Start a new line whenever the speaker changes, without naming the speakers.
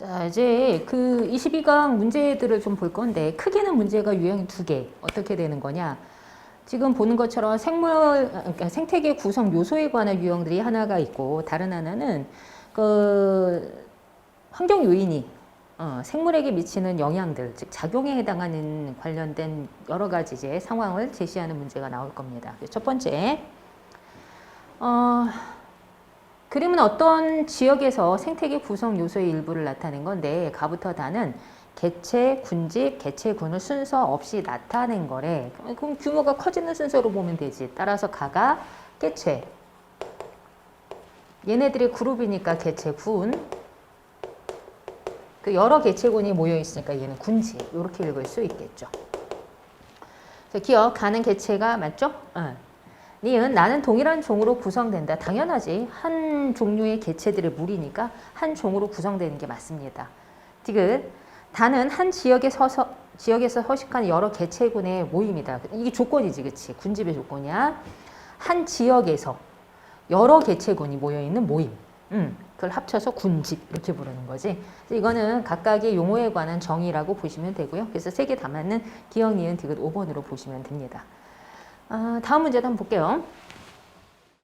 자, 이제 그 22강 문제들을 좀 볼 건데, 크게는 문제가 유형이 두 개. 어떻게 되는 거냐? 지금 보는 것처럼 생물, 그러니까 생태계 구성 요소에 관한 유형들이 하나가 있고, 다른 하나는 그 환경 요인이 어, 생물에게 미치는 영향들, 즉 작용에 해당하는 관련된 여러 가지 이제 상황을 제시하는 문제가 나올 겁니다. 첫 번째, 어, 그림은 어떤 지역에서 생태계 구성 요소의 일부를 나타낸 건데 가부터 다는 개체, 군집, 개체군을 순서 없이 나타낸 거래. 그럼 규모가 커지는 순서로 보면 되지. 따라서 가가 개체. 얘네들이 그룹이니까 개체군. 그 여러 개체군이 모여 있으니까 얘는 군집. 이렇게 읽을 수 있겠죠. 자, 기억 가는 개체가 맞죠? 응. 니은 나는 동일한 종으로 구성된다. 당연하지. 한 종류의 개체들의 무리니까 한 종으로 구성되는 게 맞습니다. 디귿 다는 한 지역에 서서 지역에서 서식하는 여러 개체군의 모임이다. 이게 조건이지, 그치? 군집의 조건이야. 한 지역에서 여러 개체군이 모여 있는 모임. 음, 그걸 합쳐서 군집 이렇게 부르는 거지. 이거는 각각의 용어에 관한 정의라고 보시면 되고요. 그래서 세개다 맞는 기억, 니은, 디귿 5번으로 보시면 됩니다. 아, 다음 문제도 한번 볼게요.